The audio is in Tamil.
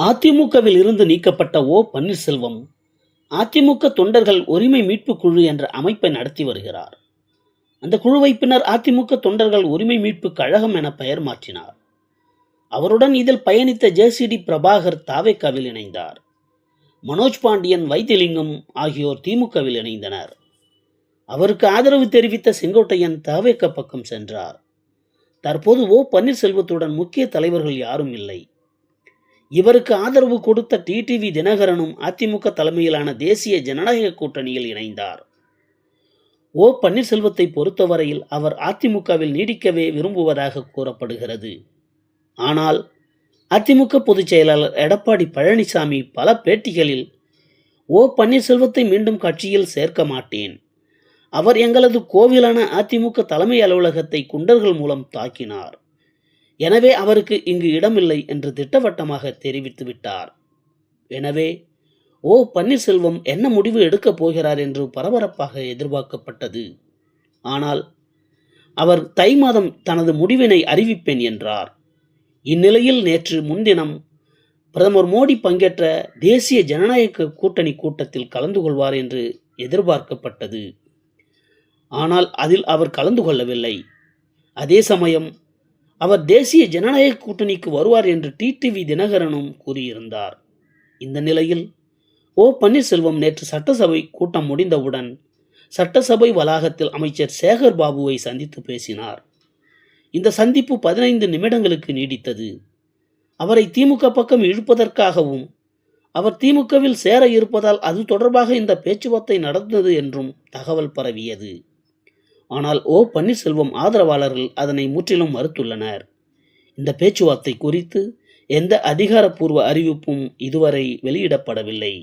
அதிமுகவில் இருந்து நீக்கப்பட்ட ஓ பன்னீர்செல்வம் அதிமுக தொண்டர்கள் உரிமை மீட்பு குழு என்ற அமைப்பை நடத்தி வருகிறார். அந்த குழுவை பின்னர் அதிமுக தொண்டர்கள் உரிமை மீட்பு கழகம் என பெயர் மாற்றினார். அவருடன் இதில் பயணித்த ஜேசிடி பிரபாகர் தாவேக்காவில் இணைந்தார். மனோஜ் பாண்டியன் வைத்தியலிங்கம் ஆகியோர் திமுகவில் இணைந்தனர். அவருக்கு ஆதரவு தெரிவித்த செங்கோட்டையன் தாவேக்க பக்கம் சென்றார். தற்போது ஓ பன்னீர்செல்வத்துடன் முக்கிய தலைவர்கள் யாரும் இல்லை. இவருக்கு ஆதரவு கொடுத்த டிடிவி தினகரனும் அதிமுக தலைமையிலான தேசிய ஜனநாயக கூட்டணியில் இணைந்தார். ஓ பன்னீர்செல்வத்தை பொறுத்தவரையில் அவர் அதிமுகவில் நீடிக்கவே விரும்புவதாக கூறப்படுகிறது. ஆனால் அதிமுக பொதுச் செயலாளர் எடப்பாடி பழனிசாமி பல பேட்டிகளில் ஓ பன்னீர்செல்வத்தை மீண்டும் கட்சியில் சேர்க்க மாட்டேன். அவர் எங்களது கோவிலான அதிமுக தலைமை அலுவலகத்தை குண்டர்கள் மூலம் தாக்கினார். எனவே அவருக்கு இங்கு இடமில்லை என்று திட்டவட்டமாக தெரிவித்து விட்டார். எனவே ஓ பன்னீர்செல்வம் என்ன முடிவு எடுக்கப் போகிறார் என்று பரபரப்பாக எதிர்பார்க்கப்பட்டது. ஆனால் அவர் தை மாதம் தனது முடிவினை அறிவிப்பேன் என்றார். இந்நிலையில் நேற்று முன்தினம் பிரதமர் மோடி பங்கேற்ற தேசிய ஜனநாயக கூட்டணி கூட்டத்தில் கலந்து கொள்வார் என்று எதிர்பார்க்கப்பட்டது. ஆனால் அதில் அவர் கலந்து கொள்ளவில்லை. அதே சமயம் அவர் தேசிய ஜனநாயக கூட்டணிக்கு வருவார் என்று டிடிவி தினகரனும் கூறியிருந்தார். இந்த நிலையில் ஓ பன்னீர்செல்வம் நேற்று சட்டசபை கூட்டம் முடிந்தவுடன் சட்டசபை வளாகத்தில் அமைச்சர் சேகர் பாபுவை சந்தித்து பேசினார். இந்த சந்திப்பு பதினைந்து நிமிடங்களுக்கு நீடித்தது. அவரை திமுக பக்கம் இழுப்பதற்காகவும் அவர் திமுகவில் சேர இருப்பதால் அது தொடர்பாக இந்த பேச்சுவார்த்தை நடந்தது என்றும் தகவல் பரவியது. ஆனால் ஓ பன்னீர்செல்வம் ஆதரவாளர்கள் அதனை முற்றிலும் மறுத்துள்ளனர். இந்த பேச்சுவார்த்தை குறித்து எந்த அதிகாரப்பூர்வ அறிவிப்பும் இதுவரை வெளியிடப்படவில்லை.